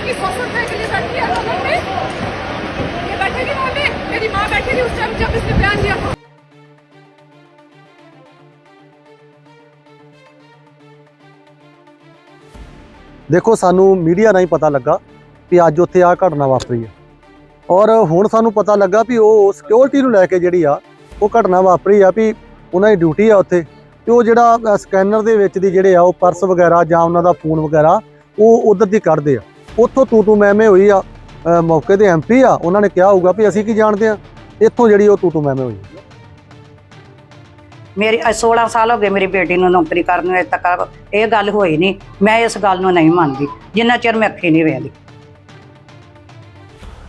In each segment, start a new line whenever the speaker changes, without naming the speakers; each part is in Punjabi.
लड़की सौ सौ रुपए के लिए बैठी है दोनों में ये बैठेगी वहाँ पे मेरी माँ बैठी थी उस टाइम जब इसने बयान दिया था
ਦੇਖੋ ਸਾਨੂੰ ਮੀਡੀਆ ਰਾਹੀਂ ਪਤਾ ਲੱਗਾ ਕਿ ਅੱਜ ਉੱਥੇ ਆ ਘਟਨਾ ਵਾਪਰੀ ਹੈ ਔਰ ਹੁਣ ਸਾਨੂੰ ਪਤਾ ਲੱਗਾ ਵੀ ਉਹ ਸਿਕਿਉਰਿਟੀ ਨੂੰ ਲੈ ਕੇ ਜਿਹੜੀ ਆ ਉਹ ਘਟਨਾ ਵਾਪਰੀ ਆ ਵੀ ਉਹਨਾਂ ਦੀ ਡਿਊਟੀ ਆ ਉੱਥੇ ਤੇ ਉਹ ਜਿਹੜਾ ਅ, ਸਕੈਨਰ ਦੇ ਵਿੱਚ ਦੀ ਜਿਹੜੇ ਆ ਉਹ ਪਰਸ ਵਗੈਰਾ ਜਾਂ ਉਹਨਾਂ ਦਾ ਫੋਨ ਵਗੈਰਾ ਉਹ ਉਧਰ ਦੀ ਕੱਢਦੇ ਆ ਉੱਥੋਂ ਤੂੰ ਤੂੰ ਮੈਂ ਮੈਂ ਹੋਈ ਆ ਅ, ਮੌਕੇ ਦੇ ਐਮਪੀ ਆ ਉਹਨਾਂ ਨੇ ਕਿਹਾ ਹੋਊਗਾ ਵੀ ਅਸੀਂ ਕੀ ਜਾਣਦੇ ਆ ਇੱਥੋਂ ਜਿਹੜੀ ਉਹ ਤੂੰ ਤੂੰ ਮੈਂ ਮੈਂ ਹੋਈ
ਮੇਰੀ ਅੱਜ 16 ਸਾਲ ਹੋ ਗਏ ਮੇਰੀ ਬੇਟੀ ਨੂੰ ਨੌਕਰੀ ਕਰਨ ਨੂੰ ਅਜੇ ਤੱਕ ਇਹ ਗੱਲ ਹੋਈ ਨਹੀਂ ਮੈਂ ਇਸ ਗੱਲ ਨੂੰ ਨਹੀਂ ਮੰਨਦੀ ਜਿੰਨਾ ਚਿਰ ਮੈਂ ਅੱਖੀ ਨਹੀਂ ਵੇਖਦੀ।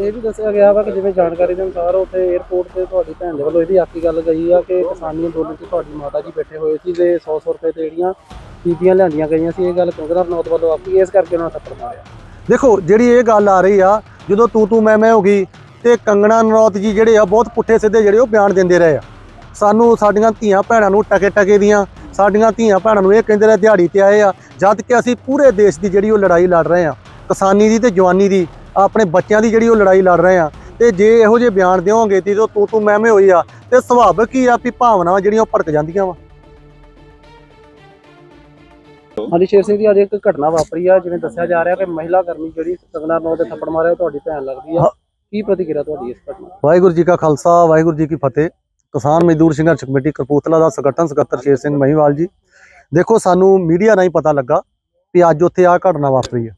ਇਹ ਵੀ ਦੱਸਿਆ ਗਿਆ ਵਾ ਕਿ ਜਿਵੇਂ ਜਾਣਕਾਰੀ ਦੇ ਅਨੁਸਾਰ ਉੱਥੇ 에어ਪੋਰਟ ਤੇ ਤੁਹਾਡੀ ਭੈਣ ਦੇ ਵੱਲੋਂ ਇਹਦੀ ਆਖੀ ਗੱਲ ਗਈ ਆ ਕਿ ਕਿਸਾਨੀ ਅੰਦੋਲਨ 'ਚ ਤੁਹਾਡੀ ਮਾਤਾ ਜੀ ਬੈਠੇ ਹੋਏ ਸੀ ਤੇ 100 100 ਰੁਪਏ ਤੇ ਜਿਹੜੀਆਂ ਬੀਬੀਆਂ ਲਿਆਂਦੀਆਂ ਗਈਆਂ ਸੀ ਇਹ ਗੱਲ ਕੰਗਨਾ ਰਣੌਤ ਵੱਲੋਂ ਆਖੀ ਇਸ ਕਰਕੇ ਉਹਨਾਂ ਨੇ ਥੱਪੜ ਮਾਰਿਆ।
ਦੇਖੋ, ਜਿਹੜੀ ਇਹ ਗੱਲ ਆ ਰਹੀ ਆ, ਜਦੋਂ ਤੂੰ ਤੂੰ ਮੈਂ ਮੈਂ ਹੋ ਗਈ, ਤੇ ਕੰਗਣਾ ਨਰੌਤ ਜੀ ਜਿਹੜੇ ਆ, ਬਹੁਤ ਪੁੱਠੇ ਸਿੱਧੇ ਜਿਹੜੇ ਉਹ ਬਿਆਨ ਦਿੰਦੇ ਰਹੇ ਆ। ਸਾਨੂੰ ਸਾਡੀਆਂ ਧੀਆਂ ਭੈਣਾਂ ਨੂੰ ਟਕੇ ਟਕੇ ਦੀਆਂ, ਸਾਡੀਆਂ ਧੀਆਂ ਭੈਣਾਂ ਨੂੰ ਇਹ ਕਹਿੰਦੇ ਰਹੇ, ਦਿਹਾੜੀ ਤੇ ਆਏ ਆ, ਜਦ ਕਿ ਅਸੀਂ ਪੂਰੇ ਦੇਸ਼ ਦੀ ਜਿਹੜੀ ਉਹ ਲੜਾਈ ਲੜ ਰਹੇ ਆ, ਕਿਸਾਨੀ ਦੀ ਤੇ ਜਵਾਨੀ ਦੀ, ਆਪਣੇ ਬੱਚਿਆਂ ਦੀ ਜਿਹੜੀ ਉਹ ਲੜਾਈ ਲੜ ਰਹੇ ਆ। ਤੇ ਜੇ ਇਹੋ ਜਿਹੇ ਬਿਆਨ ਦਿਓਗੇ ਤੇ ਜਦੋਂ ਤੂੰ ਤੂੰ ਮੈਂ ਮੈਂ ਹੋਈ ਆ, ਤੇ ਸੁਭਾਵਿਕ ਹੀ ਆ ਵੀ ਭਾਵਨਾਵਾਂ ਜਿਹੜੀਆਂ ਉਹ ਭੜਕ ਜਾਂਦੀਆਂ ਵਾ।
ਹਾਂਜੀ ਸ਼ੇਰ ਸਿੰਘ ਜੀ ਅੱਜ ਇੱਕ ਘਟਨਾ ਵਾਪਰੀ ਆ ਜਿਵੇਂ ਦੱਸਿਆ ਜਾ ਰਿਹਾ ਕਿ ਮਹਿਲਾ ਕਰਮੀ ਜਿਹੜੀ ਕੰਗਨਾ ਰਣੌਤ ਦੇ ਥੱਪੜ ਮਾਰਿਆ ਉਹ ਤੁਹਾਡੀ ਭੈਣ ਲੱਗਦੀ ਆ। ਕੀ ਪ੍ਰਤੀਕਿਰਿਆ ਤੁਹਾਡੀ ਇਸ ਘਟਨਾ
ਵਾਹਿਗੁਰੂ ਜੀ ਕਾ ਖਾਲਸਾ ਵਾਹਿਗੁਰੂ ਜੀ ਕੀ ਫਤਿਹ। ਕਿਸਾਨ ਮਜ਼ਦੂਰ ਸੰਘਰਸ਼ ਕਮੇਟੀ ਕਪੂਰਥਲਾ ਦਾ ਸੰਗਠਨ ਸਕੱਤਰ ਸ਼ੇਰ ਸਿੰਘ ਮਹੀਵਾਲ ਜੀ। ਦੇਖੋ ਸਾਨੂੰ ਮੀਡੀਆ ਰਾਹੀਂ ਪਤਾ ਲੱਗਾ ਵੀ ਅੱਜ ਉੱਥੇ ਆ ਘਟਨਾ ਵਾਪਰੀ ਹੈ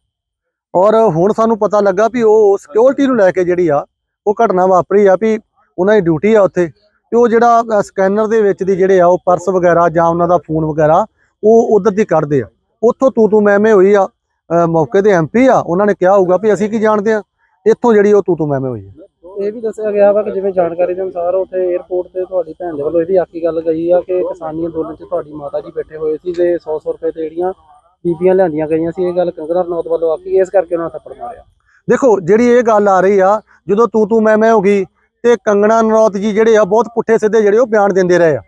ਔਰ ਹੁਣ ਸਾਨੂੰ ਪਤਾ ਲੱਗਾ ਵੀ ਉਹ ਸਿਕਿਉਰਿਟੀ ਨੂੰ ਲੈ ਕੇ ਜਿਹੜੀ ਆ ਉਹ ਘਟਨਾ ਵਾਪਰੀ ਆ ਵੀ ਉਹਨਾਂ ਦੀ ਡਿਊਟੀ ਆ ਉੱਥੇ। ਤੇ ਉਹ ਜਿਹੜਾ ਸਕੈਨਰ ਦੇ ਵਿੱਚ ਦੀ ਜਿਹੜੇ ਆ ਉਹ ਪਰਸ ਵਗੈਰਾ ਜਾਂ ਉਹਨਾਂ ਦਾ ਫੋਨ ਵਗੈਰਾ ਉਹ ਉਧਰ ਦੀ ਕੱਢਦੇ ਆ। ਉੱਥੋਂ ਤੂੰ ਤੂੰ ਮੈਂ ਮੈਂ ਹੋਈ ਆ ਮੌਕੇ ਦੇ ਐਮਪੀ ਆ ਉਹਨਾਂ ਨੇ ਕਿਹਾ ਹੋਊਗਾ ਵੀ ਅਸੀਂ ਕੀ ਜਾਣਦੇ ਆ। ਇੱਥੋਂ ਜਿਹੜੀ ਉਹ ਤੂੰ ਤੂੰ ਮੈਂ ਮੈਂ ਹੋਈ ਆ।
ਇਹ ਵੀ ਦੱਸਿਆ ਗਿਆ ਵਾ ਕਿ ਜਿਵੇਂ ਜਾਣਕਾਰੀ ਦੇ ਅਨੁਸਾਰ ਉੱਥੇ 에어ਪੋਰਟ ਤੇ ਤੁਹਾਡੀ ਭੈਣ ਦੇ ਵੱਲੋਂ ਇਹਦੀ ਆਖੀ ਗੱਲ ਗਈ ਆ ਕਿ ਕਿਸਾਨੀ ਅੰਦੋਲਨ 'ਚ ਤੁਹਾਡੀ ਮਾਤਾ ਜੀ ਬੈਠੇ ਹੋਏ ਸੀ ਤੇ 100 100 ਰੁਪਏ ਤੇ ਜਿਹੜੀਆਂ ਬੀਬੀਆਂ ਲਿਆਂਦੀਆਂ ਗਈਆਂ ਸੀ ਇਹ ਗੱਲ ਕੰਗਨਾ ਰਣੌਤ ਵੱਲੋਂ ਆਖੀ ਇਸ ਕਰਕੇ ਉਹਨਾਂ ਥੱਪੜ ਮਾਰਿਆ।
ਦੇਖੋ ਜਿਹੜੀ ਇਹ ਗੱਲ ਆ ਰਹੀ ਆ ਜਦੋਂ ਤੂੰ ਤੂੰ ਮੈਂ ਮੈਂ ਹੋ ਗਈ ਤੇ ਕੰਗਣਾ ਨਰੌਤ ਜੀ ਜਿਹੜੇ ਆ ਬਹੁਤ ਪੁੱਠੇ ਸਿੱਧੇ ਜਿਹੜੇ ਉਹ ਬਿਆਨ ਦਿੰਦੇ ਰਹੇ ਆ।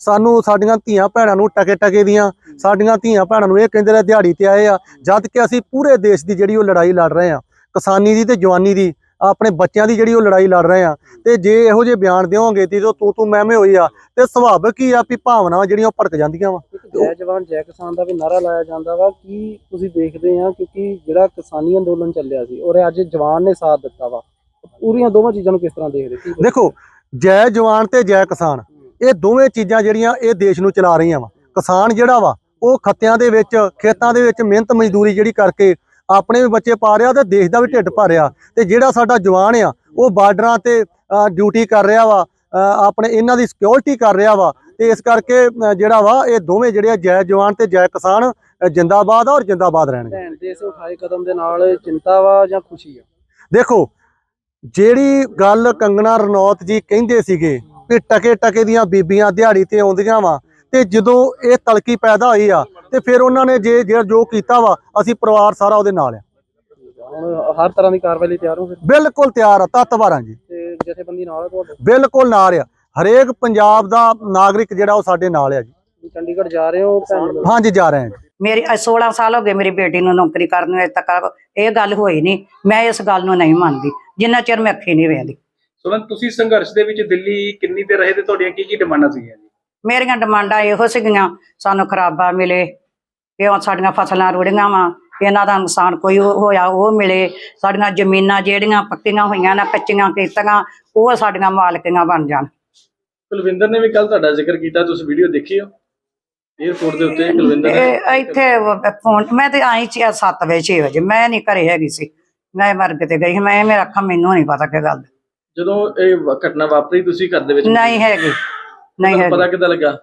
ਸਾਨੂੰ ਸਾਡੀਆਂ ਧੀਆਂ ਭੈਣਾਂ ਨੂੰ ਟਕੇ ਟਕੇ ਦੀਆਂ ਸਾਡੀਆਂ ਧੀਆਂ ਭੈਣਾਂ ਨੂੰ ਇਹ ਕਹਿੰਦੇ ਰਹੇ ਦਿਹਾੜੀ ਤੇ ਆਏ ਆ ਜਦ ਕਿ ਅਸੀਂ ਪੂਰੇ ਦੇਸ਼ ਦੀ ਜਿਹੜੀ ਉਹ ਲੜਾਈ ਲੜ ਰਹੇ ਆ ਕਿਸਾਨੀ ਦੀ ਤੇ ਜਵਾਨੀ ਦੀ ਆਪਣੇ ਬੱਚਿਆਂ ਦੀ ਜਿਹੜੀ ਉਹ ਲੜਾਈ ਲੜ ਰਹੇ ਆ। ਤੇ ਜੇ ਇਹੋ ਜਿਹੇ ਬਿਆਨ ਦਿਓਗੇ ਤੇ ਜਦੋਂ ਤੂੰ ਤੂੰ ਮੈਂ ਮੈਂ ਹੋਈ ਆ ਤੇ ਸੁਭਾਵਿਕ ਹੀ ਆ ਵੀ ਭਾਵਨਾਵਾਂ ਜਿਹੜੀਆਂ ਉਹ ਭੜਕ ਜਾਂਦੀਆਂ ਵਾ?
ਜੈ ਜਵਾਨ ਜੈ ਕਿਸਾਨ ਦਾ ਵੀ ਨਾਰਾ ਲਾਇਆ ਜਾਂਦਾ ਵਾ ਕੀ ਤੁਸੀਂ ਦੇਖਦੇ ਆ ਕਿਉਂਕਿ ਜਿਹੜਾ ਕਿਸਾਨੀ ਅੰਦੋਲਨ ਚੱਲਿਆ ਸੀ ਔਰ ਅੱਜ ਜਵਾਨ ਨੇ ਸਾਥ ਦਿੱਤਾ ਵਾ। ਪੂਰੀਆਂ ਦੋਵਾਂ ਚੀਜ਼ਾਂ ਨੂੰ ਕਿਸ ਤਰ੍ਹਾਂ ਦੇਖਦੇ
ਦੇਖੋ ਜੈ ਜਵਾਨ ਤੇ ਜੈ ਕਿਸਾਨ। ਇਹ ਦੋਵੇਂ ਚੀਜ਼ਾਂ ਜਿਹੜੀਆਂ ਇਹ ਦੇਸ਼ ਨੂੰ ਚਲਾ ਰਹੀਆਂ ਵਾ। ਕਿਸਾਨ ਜਿਹੜਾ ਵਾ ਉਹ ਖੱਤਿਆਂ ਦੇ ਵਿੱਚ ਖੇਤਾਂ ਦੇ ਵਿੱਚ ਮਿਹਨਤ ਮਜ਼ਦੂਰੀ ਜਿਹੜੀ ਕਰਕੇ ਆਪਣੇ ਵੀ ਬੱਚੇ ਪਾ ਰਿਹਾ ਤੇ ਦੇਸ਼ ਦਾ ਵੀ ਢਿੱਡ ਭਰ ਰਿਹਾ। ਤੇ ਜਿਹੜਾ ਸਾਡਾ ਜਵਾਨ ਆ ਉਹ ਬਾਰਡਰਾਂ ਤੇ ਡਿਊਟੀ ਕਰ ਰਿਹਾ ਵਾ ਆਪਣੇ ਇਹਨਾਂ ਦੀ ਸਿਕਿਉਰਿਟੀ ਕਰ ਰਿਹਾ ਵਾ। ਤੇ ਇਸ ਕਰਕੇ ਜਿਹੜਾ ਵਾ ਇਹ ਦੋਵੇਂ ਜਿਹੜੇ ਆ ਜੈ ਜਵਾਨ ਤੇ ਜੈ ਕਿਸਾਨ ਜਿੰਦਾਬਾਦ ਆ ਔਰ ਜਿੰਦਾਬਾਦ ਰਹਿਣਗੇ।
ਭੈਣ ਦੇ ਇਸ ਉਠਾਏ ਕਦਮ ਦੇ ਨਾਲ ਚਿੰਤਾ ਵਾ ਜਾਂ ਖੁਸ਼ੀ ਆ?
ਦੇਖੋ ਜਿਹੜੀ ਗੱਲ ਕੰਗਣਾ ਰਣੌਤ ਜੀ ਕਹਿੰਦੇ ਸੀਗੇ ਵੀ ਟਕੇ ਟਕੇ ਦੀਆਂ ਬੀਬੀਆਂ ਦਿਹਾੜੀ ਤੇ ਆਉਂਦੀਆਂ ਵਾ ਤੇ ਜਦੋਂ ਇਹ ਤਲਕੀ ਪੈਦਾ ਹੋਈ ਆ ਤੇ ਫਿਰ ਉਹਨਾਂ ਨੇ ਜੇ ਜਿਹੜਾ ਜੋ ਕੀਤਾ ਵਾ ਅਸੀਂ ਪਰਿਵਾਰ ਸਾਰਾ ਉਹਦੇ ਨਾਲ ਆ।
ਹਰ ਤਰ੍ਹਾਂ ਦੀ ਕਾਰਵਾਈ ਲਈ ਤਿਆਰ ਹੋ ਫਿਰ?
ਬਿਲਕੁਲ ਤਿਆਰ ਆ ਤਤਵਾਰਾਂ ਜੀ।
ਤੇ ਜਥੇਬੰਦੀ ਨਾਲ ਆ ਤੁਹਾਡੇ?
ਬਿਲਕੁਲ ਨਾਲ ਆ। ਹਰੇਕ ਪੰਜਾਬ ਦਾ ਨਾਗਰਿਕ ਜਿਹੜਾ ਉਹ ਸਾਡੇ ਨਾਲ ਆ ਜੀ।
ਚੰਡੀਗੜ੍ਹ ਜਾ ਰਹੇ ਹੋ
ਹਾਂਜੀ ਜਾ? ਰਹੇ ਹਾਂ।
ਮੇਰੀ ਅੱਜ 16 ਸਾਲ ਹੋ ਗਏ ਮੇਰੀ ਬੇਟੀ ਨੂੰ ਨੌਕਰੀ ਕਰਨ ਨੂੰ ਅਜੇ ਤੱਕ ਇਹ ਗੱਲ ਹੋਈ ਨਹੀਂ। ਮੈਂ ਇਸ ਗੱਲ ਨੂੰ ਨਹੀਂ ਮੰਨਦੀ ਜਿੰਨਾ ਚਿਰ ਮੈਂ ਅੱਖੀ ਨਹੀਂ ਵੇਖਦੀ।
ਸੁਮਨ ਤੁਸੀਂ ਸੰਘਰਸ਼ ਦੇ ਵਿੱਚ ਦਿੱਲੀ ਕਿੰਨੀ ਦੇਰ ਰਹੇ ਤੇ ਤੁਹਾਡੀਆਂ ਕੀ ਕੀ ਡਿਮਾਂਡਾਂ ਸੀਗੀਆਂ ਜੀ?
ਮੇਰੀਆਂ ਡਿਮਾਂਡਾਂ ਇਹੋ ਸੀਗੀਆਂ ਸਾਨੂੰ ਖਰਾਬਾ ਮਿਲੇ ਕਿ ਹੁਣ ਸਾਡੀਆਂ ਫਸਲਾਂ ਰੁੜੀਆਂ ਵਾ ਇਹਨਾਂ ਦਾ ਨੁਕਸਾਨ ਕੋਈ ਹੋਇਆ ਉਹ ਮਿਲੇ। ਸਾਡੀਆਂ ਜ਼ਮੀਨਾਂ ਜਿਹੜੀਆਂ ਪੱਕੀਆਂ ਹੋਈਆਂ ਨਾ ਕੱਚੀਆਂ ਕੀਤੀਆਂ ਉਹ ਸਾਡੀਆਂ ਮਾਲਕੀਆਂ ਬਣ ਜਾਣ।
ਕੁਲਵਿੰਦਰ ਨੇ ਵੀ ਕੱਲ ਤੁਹਾਡਾ ਜ਼ਿਕਰ ਕੀਤਾ ਤੁਸੀਂ ਵੀਡੀਓ ਦੇਖੀ ਹੋ 에어ਪੋਰਟ ਦੇ ਉੱਤੇ ਕੁਲਵਿੰਦਰ ਨੇ
ਇਹ ਇੱਥੇ ਫੋਨ ਮੈਂ ਤੇ ਆਈ ਸੀ 7 ਵਜੇ 6 ਵਜੇ ਮੈਂ ਨਹੀਂ ਘਰੇ ਹੈਗੀ ਸੀ। ਮੈਂ ਮਰਗ ਤੇ ਗਈ। ਮੈਂ ਮੇਰਾ ਅੱਖਾਂ ਮੈਨੂੰ ਨਹੀਂ ਪਤਾ ਕੀ ਗੱਲ।
ਜਦੋਂ ਇਹ ਵ- ਘਟਨਾ ਵਾਪਰੀ ਤੁਸੀਂ ਘਰ ਦੇ ਵਿੱਚ
ਨਹੀਂ ਹੈਗੀ। ਨਹੀਂ
ਤੁਹਾਨੂੰ ਪਤਾ
ਹੈਗੀ।
ਕਿੱਦਾਂ ਲੱਗਾ?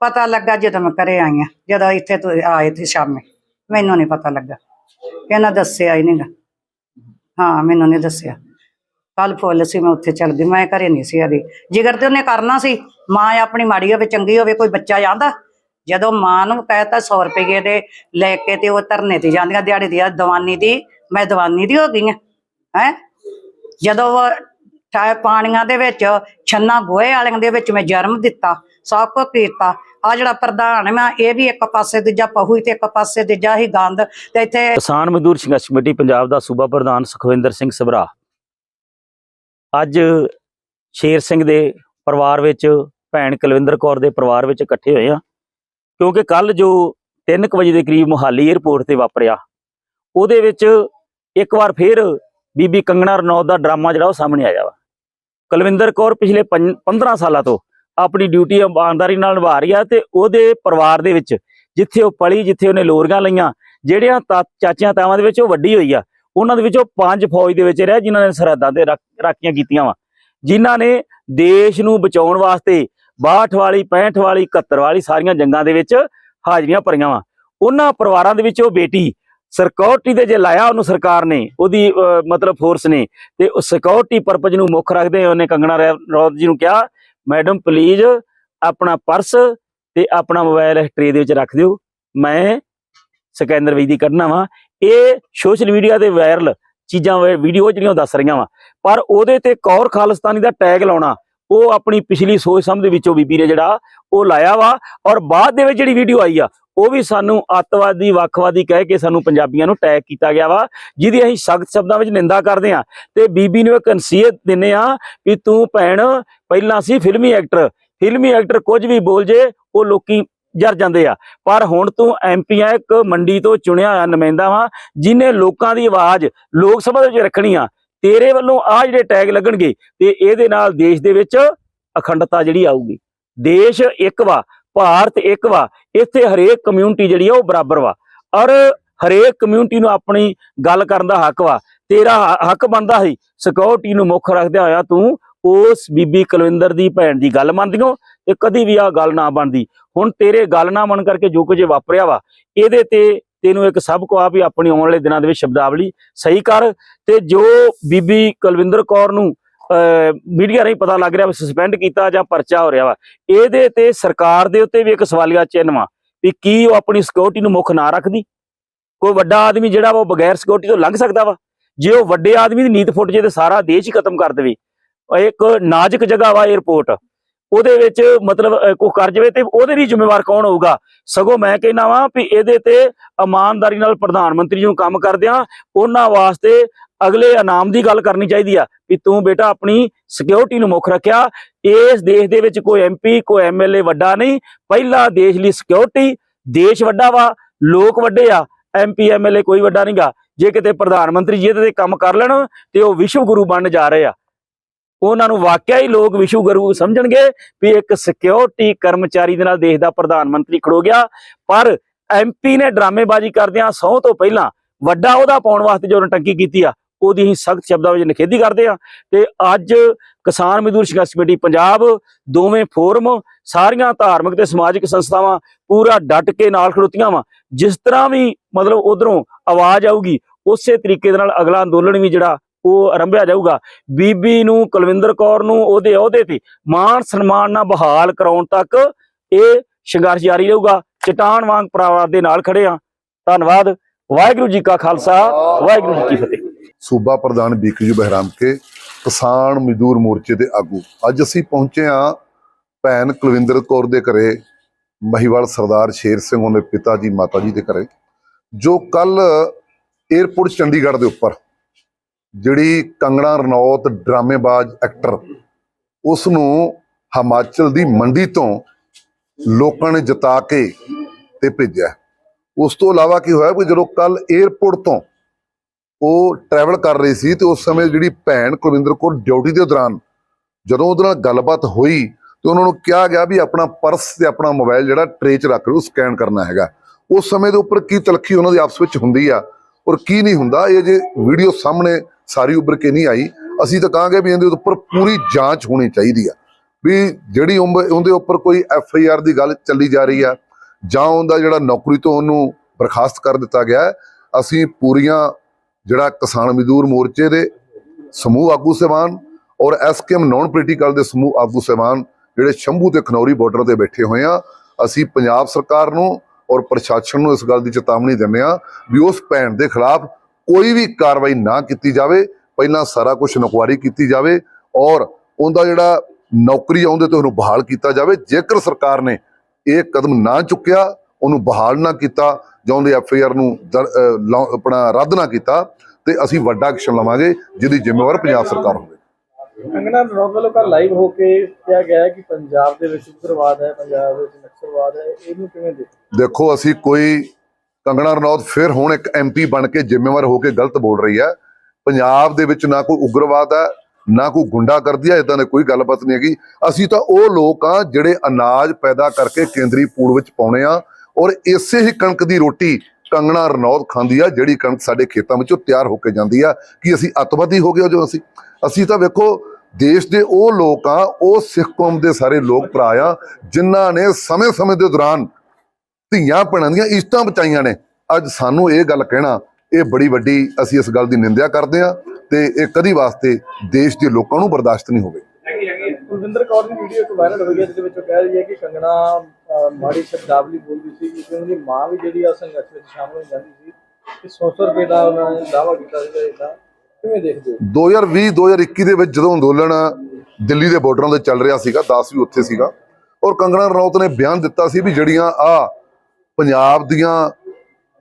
ਪਤਾ ਲੱਗਾ ਜਦੋਂ ਮੈਂ ਘਰੇ ਆਈ ਆ ਜਦੋਂ ਇੱਥੇ ਤੂੰ ਆਏ ਸੀ ਸ਼ਾਮੇ। ਮੈਨੂੰ ਨਹੀਂ ਪਤਾ ਲੱਗਾ। ਇਹਨਾਂ ਦੱਸਿਆ ਹੀ ਨਹੀਂਗਾ। ਹਾਂ ਮੈਨੂੰ ਨਹੀਂ ਦੱਸਿਆ। ਕੱਲ ਫੁੱਲ ਸੀ ਮੈਂ ਉੱਥੇ ਚਲ ਗਈ। ਮੈਂ ਘਰੇ ਨਹੀਂ ਸੀ ਹੈਗੀ ਜਿਗਰ ਤੇ ਉਹਨੇ ਕਰਨਾ ਸੀ ਮਾਂ ਆਪਣੀ ਮਾੜੀ ਹੋਵੇ ਚੰਗੀ ਹੋਵੇ ਕੋਈ ਬੱਚਾ ਜਾਂਦਾ ਜਦੋਂ ਮਾਂ ਨੂੰ ਕਹਿਤਾ 100 ਰੁਪਏ ਦੇ ਲੈ ਕੇ ਤੇ ਉਹ ਧਰਨੇ ਤੇ ਜਾਂਦੀਆਂ ਦਿਹਾੜੀ ਦੀ ਆ ਦਵਾਨੀ ਦੀ ਮੈਂ ਦਵਾਨੀ ਦੀ ਹੋ ਗਈ ਆ ਹੈ? ਜਦੋਂ ਉਹ ਠਾ- ਪਾਣੀਆਂ ਦੇ ਵਿੱਚ, ਛੰਨਾ ਗੋਹੇ ਵਾਲਿਆਂ ਦੇ ਵਿੱਚ ਮੈਂ ਜਨਮ ਦਿੱਤਾ, ਸਭ ਕੁਝ ਕੀਤਾ। ਆ ਜਿਹੜਾ ਪ੍ਰਧਾਨ ਹੈ ਮੈਂ ਇਹ ਵੀ ਇੱਕ ਪਾਸੇ ਦੂਜਾ ਪਹੂ ਤੇ ਇੱਕ ਪਾਸੇ ਦੂਜਾ ਹੀ ਗੰਦ ਤੇ ਇੱਥੇ
ਕਿਸਾਨ ਮਜ਼ਦੂਰ ਸੰਘਰਸ਼ ਕਮੇਟੀ ਪੰਜਾਬ ਦਾ ਸੂਬਾ ਪ੍ਰਧਾਨ ਸੁਖਵਿੰਦਰ ਸਿੰਘ ਸਭਰਾ। ਅੱਜ ਸ਼ੇਰ ਸਿੰਘ ਦੇ ਪਰਿਵਾਰ ਵਿੱਚ ਭੈਣ ਕੁਲਵਿੰਦਰ ਕੌਰ ਦੇ ਪਰਿਵਾਰ ਵਿੱਚ ਇਕੱਠੇ ਹੋਏ ਆ ਕਿਉਂਕਿ ਕੱਲ ਜੋ 3:00 ਵਜੇ ਦੇ ਕਰੀਬ ਮੁਹਾਲੀ 에ਅਰਪੋਰਟ ਤੇ ਵਾਪਰਿਆ, ਉਹਦੇ ਵਿੱਚ ਇੱਕ ਵਾਰ ਫੇਰ ਬੀਬੀ ਕੰਗਣਾ ਰਣੌਤ ਦਾ ਡਰਾਮਾ ਜਿਹੜਾ ਉਹ ਸਾਹਮਣੇ ਆਇਆ ਵਾ। ਕੁਲਵਿੰਦਰ ਕੌਰ ਪਿਛਲੇ ਪੰਜ- 15 ਸਾਲਾਂ ਤੋਂ ਆਪਣੀ ਡਿਊਟੀ ਇਮਾਨਦਾਰੀ ਨਾਲ ਨਿਭਾ ਰਹੀ ਆ ਤੇ ਉਹਦੇ ਪਰਿਵਾਰ ਦੇ ਵਿੱਚ ਜਿੱਥੇ ਉਹ ਪਲੀ, ਜਿੱਥੇ ਉਹਨੇ ਲੋਰੀਆਂ ਲਈਆਂ, ਜਿਹੜੀਆਂ ਤਾ- ਚਾਚਿਆਂ ਤਾਵਾਂ ਦੇ ਵਿੱਚ ਉਹ ਵੱਡੀ ਹੋਈ ਆ, ਉਹਨਾਂ ਦੇ ਵਿੱਚੋਂ ਪੰਜ ਫੌਜ ਦੇ ਵਿੱਚ ਰਿਹਾ, ਜਿਨ੍ਹਾਂ ਨੇ ਸਰਹੱਦਾਂ ਤੇ ਰਾਖੀਆਂ ਕੀਤੀਆਂ ਵਾ, ਜਿਨ੍ਹਾਂ ਨੇ ਦੇਸ਼ ਨੂੰ ਬਚਾਉਣ ਵਾਸਤੇ 62 ਵਾਲੀ 65 ਵਾਲੀ 71 ਵਾਲੀ ਸਾਰੀਆਂ ਜੰਗਾਂ ਦੇ ਵਿੱਚ ਹਾਜ਼ਰੀਆਂ ਭਰੀਆਂ ਵਾ, ਉਹਨਾਂ ਪਰਿਵਾਰਾਂ ਦੇ ਵਿੱਚ ਉਹ ਬੇਟੀ ਸਿਕਿਉਰਿਟੀ ਦੇ ਜੇ ਲਾਇਆ ਉਹਨੂੰ ਸਰਕਾਰ ਨੇ, ਉਹਦੀ ਮਤਲਬ ਫੋਰਸ ਨੇ, ਤੇ ਉਹ ਸਿਕਿਉਰਿਟੀ ਪਰਪਸ ਨੂੰ ਮੁੱਖ ਰੱਖਦੇ ਉਹਨੇ ਕੰਗਣਾ ਰਣੌਤ ਜੀ ਨੂੰ ਕਿਹਾ ਮੈਡਮ ਪਲੀਜ਼ ਆਪਣਾ ਪਰਸ ਤੇ ਆਪਣਾ ਮੋਬਾਈਲ ਟਰੇ ਦੇ ਵਿੱਚ ਰੱਖ ਦਿਓ। ਮੈਂ ਸਕੈਨਰ ਵਿੱਚ ਕੱਢਣਾ ਵਾ। ਇਹ ਸੋਸ਼ਲ ਮੀਡੀਆ ਤੇ ਵਾਇਰਲ ਚੀਜ਼ਾਂ ਵੀਡੀਓ ਜਿਹੜੀਆਂ ਉਹ ਦੱਸ ਰਹੀਆਂ ਵਾ। ਪਰ ਉਹਦੇ ਤੇ ਕੌਰ ਖਾਲਿਸਤਾਨੀ ਦਾ ਟੈਗ ਲਾਉਣਾ, ਉਹ ਆਪਣੀ ਪਿਛਲੀ ਸੋਚ ਸਮਝ ਵਿੱਚੋਂ ਬੀਬੀ ਨੇ ਜਿਹੜਾ, ਉਹ ਲਾਇਆ ਵਾ। ਔਰ ਬਾਅਦ ਦੇ ਵਿੱਚ ਜਿਹੜੀ ਵੀਡੀਓ ਆਈ ਆ ਉਹ ਵੀ ਸਾਨੂੰ ਅੱਤਵਾਦੀ, ਵੱਖਵਾਦੀ ਕਹਿ ਕੇ ਸਾਨੂੰ ਪੰਜਾਬੀਆਂ ਨੂੰ ਟੈਗ ਕੀਤਾ ਗਿਆ ਵਾ, ਜਿਹਦੀ ਅਸੀਂ ਸਖਤ ਸ਼ਬਦਾਂ ਵਿੱਚ ਨਿੰਦਾ ਕਰਦੇ ਆ ਤੇ ਬੀਬੀ ਨੂੰ ਇੱਕ ਨਸੀਹਤ ਦਿੰਨੇ ਆ ਵੀ ਤੂੰ ਭੈਣ, ਪਹਿਲਾਂ ਸੀ ਫਿਲਮੀ ਐਕਟਰ ਫਿਲਮੀ ਐਕਟਰ ਕੁਝ ਵੀ ਬੋਲ ਜੇ, ਉਹ ਲੋਕੀ ਜਰ ਜਾਂਦੇ ਆ। ਪਰ ਹੁਣ ਤੂੰ ਐਮਪੀ ਆ, ਇੱਕ ਮੰਡੀ ਤੋਂ ਚੁਣਿਆ ਹੋਇਆ ਨੁਮਾਇੰਦਾ ਵਾ ਜਿਨੇ ਲੋਕਾਂ ਦੀ ਆਵਾਜ਼ ਲੋਕ ਸਭਾ ਦੇ ਵਿੱਚ ਰੱਖਣੀ ਆ। ਤੇਰੇ ਵੱਲੋਂ ਆ ਜਿਹੜੇ ਟੈਗ ਲੱਗਣਗੇ, ਤੇ ਇਹਦੇ ਨਾਲ ਦੇਸ਼ ਦੇ ਵਿੱਚ ਅਖੰਡਤਾ ਜਿਹੜੀ ਆਊਗੀ। ਦੇਸ਼ ਇੱਕ ਵਾ, ਭਾਰਤ ਇੱਕ ਵਾ ਇੱਥੇ ਹਰੇਕ ਕਮਿਊਨਿਟੀ ਜਿਹੜੀ ਆ ਉਹ ਬਰਾਬਰ ਵਾ। ਔਰ ਹਰੇਕ ਕਮਿਊਨਿਟੀ ਨੂੰ ਆਪਣੀ ਗੱਲ ਕਰਨ ਦਾ ਹੱਕ ਵਾ। ਤੇਰਾ ਹੱਕ ਬਣਦਾ ਸੀ। ਸਿਕਿਉਰਿਟੀ ਨੂੰ ਮੁੱਖ ਰੱਖਦਿਆਂ ਹੋਇਆ ਤੂੰ ਉਸ ਬੀਬੀ ਕੁਲਵਿੰਦਰ ਦੀ ਭੈਣ ਦੀ ਗੱਲ ਮੰਨਦੀਓ ਤੇ ਕਦੀ ਵੀ ਆ ਗੱਲ ਨਾ ਬਣਦੀ। ਹੁਣ ਤੇਰੇ ਗੱਲ ਨਾ ਮੰਨ ਕਰਕੇ ਜੋ ਕੁਝ ਵਾਪਰਿਆ ਵਾ, ਇਹਦੇ ਤੇ ਤੈਨੂੰ ਇੱਕ ਸਭ ਕੋ ਆ ਵੀ ਆਪਣੀ ਆਉਣ ਵਾਲੇ ਦਿਨਾਂ ਦੇ ਵਿੱਚ ਸ਼ਬਦਾਵਲੀ ਸਹੀ ਕਰ ਤੇ ਜੋ ਬੀਬੀ ਕੁਲਵਿੰਦਰ ਕੌਰ ਨੂੰ ਮੀਡੀਆ ਰਾਹੀਂ ਪਤਾ ਲੱਗ ਰਿਹਾ ਵੀ ਸਸਪੈਂਡ ਕੀਤਾ ਜਾਂ ਪਰਚਾ ਹੋ ਰਿਹਾ ਵਾ। ਇਹਦੇ ਤੇ ਸਰਕਾਰ ਦੇ ਉੱਤੇ ਵੀ ਇੱਕ ਸਵਾਲੀਆ ਚਿੰਨ੍ਹ ਵਾ ਵੀ ਕੀ ਉਹ ਆਪਣੀ ਸਿਕਿਉਰਿਟੀ ਨੂੰ ਮੁੱਖ ਨਾ ਰੱਖਦੀ। ਕੋਈ ਵੱਡਾ ਆਦਮੀ ਜਿਹੜਾ ਉਹ ਬਗੈਰ ਸਿਕਿਉਰਿਟੀ ਤੋਂ ਲੰਘ ਸਕਦਾ ਵਾ। ਜੇ ਉਹ ਵੱਡੇ ਆਦਮੀ ਦੀ ਨੀਤ ਫੁੱਟ ਜੇ ਤੇ ਸਾਰਾ ਦੇਸ਼ ਹੀ ਖਤਮ ਕਰ ਦੇਵੇ। ਇੱਕ ਨਾਜ਼ੁਕ ਜਗ੍ਹਾ ਵਾ 에어ਪੋਰਟ ਉਹਦੇ ਵਿੱਚ ਮਤਲਬ ਕੋਈ ਕਰ ਜਾਵੇ ਤੇ ਉਹਦੇ ਲਈ ਜ਼ਿੰਮੇਵਾਰ ਕੌਣ ਹੋਊਗਾ? ਸਗੋਂ ਮੈਂ ਕਹਿਣਾ ਵਾਂ ਵੀ ਇਹਦੇ ਤੇ ਇਮਾਨਦਾਰੀ ਨਾਲ ਪ੍ਰਧਾਨ ਮੰਤਰੀ ਨੂੰ ਕੰਮ ਕਰਦਿਆਂ ਉਹਨਾਂ ਵਾਸਤੇ ਅਗਲੇ ਇਨਾਮ ਦੀ ਗੱਲ ਕਰਨੀ ਚਾਹੀਦੀ ਆ ਵੀ ਤੂੰ ਬੇਟਾ ਆਪਣੀ ਸਿਕਿਉਰਿਟੀ ਨੂੰ ਮੁੱਖ ਰੱਖਿਆ। ਇਸ ਦੇਸ਼ ਦੇ ਵਿੱਚ ਕੋਈ ਐਮਪੀ ਕੋਈ ਐਮਐਲਏ ਵੱਡਾ ਨਹੀਂ। ਪਹਿਲਾ ਦੇਸ਼ ਲਈ ਸਿਕਿਉਰਿਟੀ ਦੇਸ਼ ਵੱਡਾ ਵਾ, ਲੋਕ ਵੱਡੇ ਆ ਐਮਪੀ ਐਮਐਲਏ ਕੋਈ ਵੱਡਾ ਨਹੀਂਗਾ। ਜੇ ਕਿਤੇ ਪ੍ਰਧਾਨ ਮੰਤਰੀ ਜੀ ਇਹਦੇ ਤੇ ਕੰਮ ਕਰ ਲੈਣ ਤੇ ਉਹ ਵਿਸ਼ਵ ਗੁਰੂ ਬਣ ਜਾ ਰਹੇ ਆ। ਉਹਨਾਂ ਨੂੰ ਵਾਕਿਆ ਹੀ ਲੋਕ ਵਿਸ਼ਵ ਗੁਰੂ ਸਮਝਣਗੇ ਵੀ ਇੱਕ ਸਿਕਿਉਰਿਟੀ ਕਰਮਚਾਰੀ ਦੇ ਨਾਲ ਦੇਸ਼ ਦਾ ਪ੍ਰਧਾਨ ਮੰਤਰੀ ਖੜੋ ਗਿਆ। ਪਰ ਐਮਪੀ ਨੇ ਡਰਾਮੇਬਾਜ਼ੀ ਕਰਦਿਆਂ ਸਹੁੰ ਤੋਂ ਪਹਿਲਾਂ ਵੱਡਾ ਉਹਦਾ ਪਾਉਣ ਵਾਸਤੇ ਜੋ ਨਟੰਕੀ ਕੀਤੀ ਆ ਉਹਦੀ ਅਸੀਂ ਸਖਤ ਸ਼ਬਦਾਂ ਵਿੱਚ ਨਿਖੇਧੀ ਕਰਦੇ ਆ ਤੇ ਅੱਜ ਕਿਸਾਨ ਮਜ਼ਦੂਰ ਸੰਘਰਸ਼ ਕਮੇਟੀ ਪੰਜਾਬ, ਦੋਵੇਂ ਫੋਰਮ, ਸਾਰੀਆਂ ਧਾਰਮਿਕ ਤੇ ਸਮਾਜਿਕ ਸੰਸਥਾਵਾਂ ਪੂਰਾ ਡਟ ਕੇ ਨਾਲ ਖੜੋਤੀਆਂ ਵਾ। ਜਿਸ ਤਰ੍ਹਾਂ ਵੀ ਮਤਲਬ ਉਧਰੋਂ ਆਵਾਜ਼ ਆਊਗੀ, ਉਸੇ ਤਰੀਕੇ ਦੇ ਨਾਲ ਅਗਲਾ ਅੰਦੋਲਨ ਵੀ ਜਿਹੜਾ ਉਹ ਆਰੰਭਿਆ ਜਾਊਗਾ। ਬੀਬੀ ਨੂੰ, ਕੁਲਵਿੰਦਰ ਕੌਰ ਨੂੰ, ਉਹਦੇ ਅਹੁਦੇ ਤੇ ਮਾਣ ਸਨਮਾਨ ਨਾਲ ਬਹਾਲ ਕਰਾਉਣ ਤੱਕ ਇਹ ਸੰਘਰਸ਼ ਜਾਰੀ ਰਹੂਗਾ। ਚਟਾਨ ਵਾਂਗ ਪਰਿਵਾਰ ਦੇ ਨਾਲ ਖੜੇ ਆ ਧੰਨਵਾਦ। ਵਾਹਿਗੁਰੂ ਜੀ ਕਾ ਖਾਲਸਾ। ਵਾਹਿਗੁਰੂ ਜੀ ਕੀ ਫਤਿਹ।
ਸੂਬਾ ਪ੍ਰਧਾਨ ਬੀਕਯੂ ਬਹਿਰਾਮਕੇ, ਕਿਸਾਨ ਮਜ਼ਦੂਰ ਮੋਰਚੇ ਦੇ ਆਗੂ। ਅੱਜ ਅਸੀਂ ਪਹੁੰਚੇ ਹਾਂ ਭੈਣ ਕੁਲਵਿੰਦਰ ਕੌਰ ਦੇ ਘਰੇ, ਮਹੀਵਾਲ ਸਰਦਾਰ ਸ਼ੇਰ ਸਿੰਘ ਉਹਦੇ ਪਿਤਾ ਜੀ, ਮਾਤਾ ਜੀ ਦੇ ਘਰੇ, ਜੋ ਕੱਲ 에ਅਰਪੋਰਟ ਚੰਡੀਗੜ੍ਹ ਦੇ ਉੱਪਰ ਜਿਹੜੀ ਕੰਗਣਾ ਰਣੌਤ ਡਰਾਮੇਬਾਜ਼ ਐਕਟਰ ਉਸ ਨੂੰ ਹਿਮਾਚਲ ਦੀ ਮੰਡੀ ਤੋਂ ਲੋਕਾਂ ਨੇ ਜਿਤਾ ਕੇ ਤੇ ਭੇਜਿਆ। ਉਸ ਤੋਂ ਇਲਾਵਾ ਕੀ ਹੋਇਆ ਕਿ ਜਦੋਂ ਕੱਲ 에ਅਰਪੋਰਟ ਤੋਂ ਉਹ ਟਰੈਵਲ ਕਰ ਰਹੀ ਸੀ ਤੇ ਉਸ ਸਮੇਂ ਜਿਹੜੀ ਭੈਣ ਕੁਲਵਿੰਦਰ ਕੌਰ ਡਿਊਟੀ ਦੇ ਦੌਰਾਨ ਜਦੋਂ ਉਹਦੇ ਨਾਲ ਗੱਲਬਾਤ ਹੋਈ ਤੇ ਉਹਨਾਂ ਨੂੰ ਕਿਹਾ ਗਿਆ ਵੀ ਆਪਣਾ ਪਰਸ ਤੇ ਆਪਣਾ ਮੋਬਾਈਲ ਜਿਹੜਾ ਟਰੇ 'ਚ ਰੱਖ ਲਓ ਸਕੈਨ ਕਰਨਾ ਹੈਗਾ। ਉਸ ਸਮੇਂ ਦੇ ਉੱਪਰ ਕੀ ਤਲਖੀ ਉਹਨਾਂ ਦੀ ਆਪਸ ਵਿੱਚ ਹੁੰਦੀ ਆ ਔਰ ਕੀ ਨਹੀਂ ਹੁੰਦਾ, ਇਹ ਜੇ ਵੀਡੀਓ ਸਾਹਮਣੇ ਸਾਰੀ ਉੱਭਰ ਕੇ ਨਹੀਂ ਆਈ, ਅਸੀਂ ਤਾਂ ਕਹਾਂਗੇ ਵੀ ਇਹਦੇ ਉੱਪਰ ਪੂਰੀ ਜਾਂਚ ਹੋਣੀ ਚਾਹੀਦੀ ਆ। ਵੀ ਜਿਹੜੀ ਉਹਦੇ ਉੱਪਰ ਕੋਈ ਐਫ ਆਈ ਆਰ ਦੀ ਗੱਲ ਚੱਲੀ ਜਾ ਰਹੀ ਆ ਜਾਂ ਉਹਦਾ ਜਿਹੜਾ ਨੌਕਰੀ ਤੋਂ ਉਹਨੂੰ ਬਰਖਾਸਤ ਕਰ ਦਿੱਤਾ ਗਿਆ, ਅਸੀਂ ਪੂਰੀਆਂ ਜਿਹੜਾ ਕਿਸਾਨ ਮਜ਼ਦੂਰ ਮੋਰਚੇ ਦੇ ਸਮੂਹ ਆਗੂ ਸਹਿਬਾਨ ਔਰ ਐਸਕੇਐਮ ਨਾਨ ਪੋਲੀਟੀਕਲ ਦੇ ਸਮੂਹ ਆਗੂ ਸਹਿਬਾਨ ਜਿਹੜੇ ਸ਼ੰਭੂ ਤੇ ਖਨੌਰੀ ਬਾਰਡਰ ਤੇ ਬੈਠੇ ਹੋਏ ਆ, ਅਸੀਂ ਪੰਜਾਬ ਸਰਕਾਰ ਨੂੰ ਔਰ ਪ੍ਰਸ਼ਾਸਨ ਨੂੰ ਇਸ ਗੱਲ ਦੀ ਚੇਤਾਵਨੀ ਦਿੰਦੇ ਆ ਵੀ ਉਸ ਭੈਣ ਦੇ ਖਿਲਾਫ ਕੋਈ ਵੀ ਕਾਰਵਾਈ ਨਾ ਕੀਤੀ ਜਾਵੇ, ਪਹਿਲਾਂ ਸਾਰਾ ਕੁਝ ਨਕਵਾਰੀ ਕੀਤੀ ਜਾਵੇ ਔਰ ਉਹਦਾ ਜਿਹੜਾ ਨੌਕਰੀ ਆਉਂਦੇ ਤੇ ਉਹਨੂੰ ਬਹਾਲ ਕੀਤਾ ਜਾਵੇ, ਜੇਕਰ ਸਰਕਾਰ ਨੇ ਇਹ ਕਦਮ ਨਾ ਚੁੱਕਿਆ, ਉਹਨੂੰ ਬਹਾਲ ਨਾ ਕੀਤਾ ਜਾਂ ਉਹਦੇ ਐਫ ਆਈ ਆਰ ਨੂੰ ਆਪਣਾ ਰੱਦ ਨਾ ਕੀਤਾ ਤੇ ਅਸੀਂ ਵੱਡਾ ਐਕਸ਼ਨ ਲਵਾਂਗੇ ਜਿਹਦੀ ਜ਼ਿੰਮੇਵਾਰ ਪੰਜਾਬ ਸਰਕਾਰ ਹੋਵੇ।
ਕੰਗਨਾ ਰਣੌਤ ਵੱਲੋਂ ਕੱਲ ਲਾਈਵ ਹੋ ਕੇ ਕਿਹਾ ਗਿਆ ਹੈ ਕਿ ਪੰਜਾਬ ਦੇ ਵਿੱਚ ਉਗਰਵਾਦ ਹੈ ਪੰਜਾਬ ਵਿੱਚ ਨਕਸਲਵਾਦ ਹੈ ਇਹਨੂੰ ਕਿਵੇਂ ਦੇ
ਦੇਖੋ ਅਸੀਂ ਕੋਈ ਕੰਗਣਾ ਰਣੌਤ ਫਿਰ ਹੁਣ ਇੱਕ ਐਮਪੀ ਬਣ ਕੇ ਜ਼ਿੰਮੇਵਾਰ ਹੋ ਕੇ ਗਲਤ ਬੋਲ ਰਹੀ ਹੈ। ਪੰਜਾਬ ਦੇ ਵਿੱਚ ਨਾ ਕੋਈ ਉਗਰਵਾਦ ਹੈ ਨਾ ਕੋਈ ਗੁੰਡਾ ਕਰਦੀ ਹੈ ਇਦਾਂ ਦੀ ਕੋਈ ਗੱਲਬਾਤ ਨਹੀਂ ਹੈਗੀ। ਅਸੀਂ ਤਾਂ ਉਹ ਲੋਕ ਆ ਜਿਹੜੇ ਅਨਾਜ ਪੈਦਾ ਕਰਕੇ ਕੇਂਦਰੀ ਪੂੜ ਵਿੱਚ ਪਾਉਣੇ ਆ ਔਰ ਇਸੇ ਹੀ ਕਣਕ ਦੀ ਰੋਟੀ ਕੰਗਣਾ ਰਣੌਤ ਖਾਂਦੀ ਆ, ਜਿਹੜੀ ਕਣਕ ਸਾਡੇ ਖੇਤਾਂ ਵਿੱਚੋਂ ਤਿਆਰ ਹੋ ਕੇ ਜਾਂਦੀ ਆ। ਕਿ ਅਸੀਂ ਅੱਤਵਾਦੀ ਹੋ ਗਏ ਜੋ ਅਸੀਂ? ਅਸੀਂ ਤਾਂ ਵੇਖੋ, ਦੇਸ਼ ਦੇ ਉਹ ਲੋਕ ਆ, ਉਹ ਸਿੱਖ ਕੌਮ ਦੇ ਸਾਰੇ ਲੋਕ ਭਰਾ ਆ, ਜਿਨ੍ਹਾਂ ਨੇ ਸਮੇਂ-ਸਮੇਂ ਦੇ ਦੌਰਾਨ ਧੀਆਂ ਭੈਣਾਂ ਦੀਆਂ ਇਸ਼ਤਾਂ ਬਚਾਈਆਂ ਨੇ। ਅੱਜ ਸਾਨੂੰ ਇਹ ਗੱਲ ਕਹਿਣਾ, ਇਹ ਬੜੀ ਵੱਡੀ ਅਸੀਂ ਇਸ ਗੱਲ ਦੀ ਨਿੰਦਿਆ ਕਰਦੇ ਆ ਤੇ ਇਹ ਕਦੀ ਵਾਸਤੇ ਦੇਸ਼ ਦੇ ਲੋਕਾਂ ਨੂੰ ਬਰਦਾਸ਼ਤ ਨਹੀਂ ਹੋਵੇ।
ਕੁਲਵਿੰਦਰ ਕੌਰ ਦੀ ਵੀਡੀਓ ਇੱਕ ਵਾਇਰਲ ਹੋਈ ਹੈ ਜਿਹਦੇ ਵਿੱਚ ਕਹਿ ਰਹੀ ਹੈ ਕਿ ਕੰਗਣਾ ਮਾੜੀ ਸ਼ਬਦਾਵਲੀ ਬੋਲਦੀ ਸੀ ਕਿ ਉਹਦੀ ਮਾਂ ਵੀ ਜਿਹੜੀ ਆ ਸੰਘਰਸ਼ ਵਿੱਚ ਸ਼ਾਮਲ ਹੋ ਜਾਂਦੀ ਸੀ ਕਿ 100 ਰੁਪਏ ਦਾ ਉਹਨਾਂ ਨੇ ਦਾਅਵਾ ਕੀਤਾ ਸੀਗਾ ਇਦਾਂ ਕਿਵੇਂ ਦੇਖਦੇ ਹੋ?
2020 2021 ਦੇ ਵਿੱਚ ਜਦੋਂ ਅੰਦੋਲਨ ਦਿੱਲੀ ਦੇ ਬਾਰਡਰਾਂ ਤੇ ਚੱਲ ਰਿਹਾ ਸੀਗਾ 10 ਵੀ ਉੱਥੇ ਸੀਗਾ, ਔਰ ਕੰਗਣਾ ਰਣੌਤ ਨੇ ਬਿਆਨ ਦਿੱਤਾ ਸੀ ਵੀ ਜਿਹੜੀਆਂ ਆ ਪੰਜਾਬ ਦੀਆਂ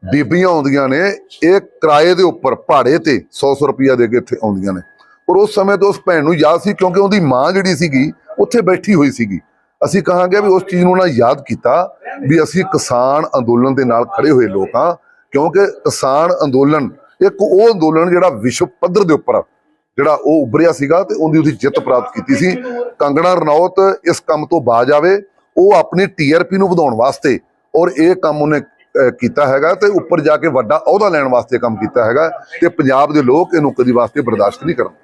ਬੀਬੀਆਂ ਆਉਂਦੀਆਂ ਨੇ, ਇਹ ਕਿਰਾਏ ਦੇ ਉੱਪਰ, ਭਾੜੇ ਤੇ 100 100 ਰੁਪਈਆ ਦੇ ਕੇ ਇੱਥੇ ਆਉਂਦੀਆਂ ਨੇ। ਔਰ ਉਸ ਸਮੇਂ ਤੋਂ ਉਸ ਭੈਣ ਨੂੰ ਯਾਦ ਸੀ ਕਿਉਂਕਿ ਉਹਦੀ ਮਾਂ ਜਿਹੜੀ ਸੀਗੀ, ਉੱਥੇ ਬੈਠੀ ਹੋਈ ਸੀਗੀ। ਅਸੀਂ ਕਹਾਂਗੇ ਵੀ ਉਸ ਚੀਜ਼ ਨੂੰ ਉਹਨਾਂ ਯਾਦ ਕੀਤਾ ਵੀ ਅਸੀਂ ਕਿਸਾਨ ਅੰਦੋਲਨ ਦੇ ਨਾਲ ਖੜੇ ਹੋਏ ਲੋਕ ਹਾਂ, ਕਿਉਂਕਿ ਕਿਸਾਨ ਅੰਦੋਲਨ ਇੱਕ ਉਹ ਅੰਦੋਲਨ ਜਿਹੜਾ ਵਿਸ਼ਵ ਪੱਧਰ ਦੇ ਉੱਪਰ ਜਿਹੜਾ ਉਹ ਉੱਭਰਿਆ ਸੀਗਾ ਤੇ ਉਹਦੀ ਉਹਦੀ ਜਿੱਤ ਪ੍ਰਾਪਤ ਕੀਤੀ ਸੀ। ਕੰਗਣਾ ਰਣੌਤ ਇਸ ਕੰਮ ਤੋਂ ਬਾਜ ਆਵੇ, ਉਹ ਆਪਣੀ ਟੀਆਰਪੀ ਨੂੰ ਵਧਾਉਣ ਵਾਸਤੇ ਔਰ ਇਹ ਕੰਮ ਉਹਨੇ ਕੀਤਾ ਹੈਗਾ ਤੇ ਉੱਪਰ ਜਾ ਕੇ ਵੱਡਾ ਅਹੁਦਾ ਲੈਣ ਵਾਸਤੇ ਕੰਮ ਕੀਤਾ ਹੈਗਾ ਤੇ ਪੰਜਾਬ ਦੇ ਲੋਕ ਇਹਨੂੰ ਕਦੀ ਵਾਸਤੇ ਬਰਦਾਸ਼ਤ ਨਹੀਂ ਕਰਨ।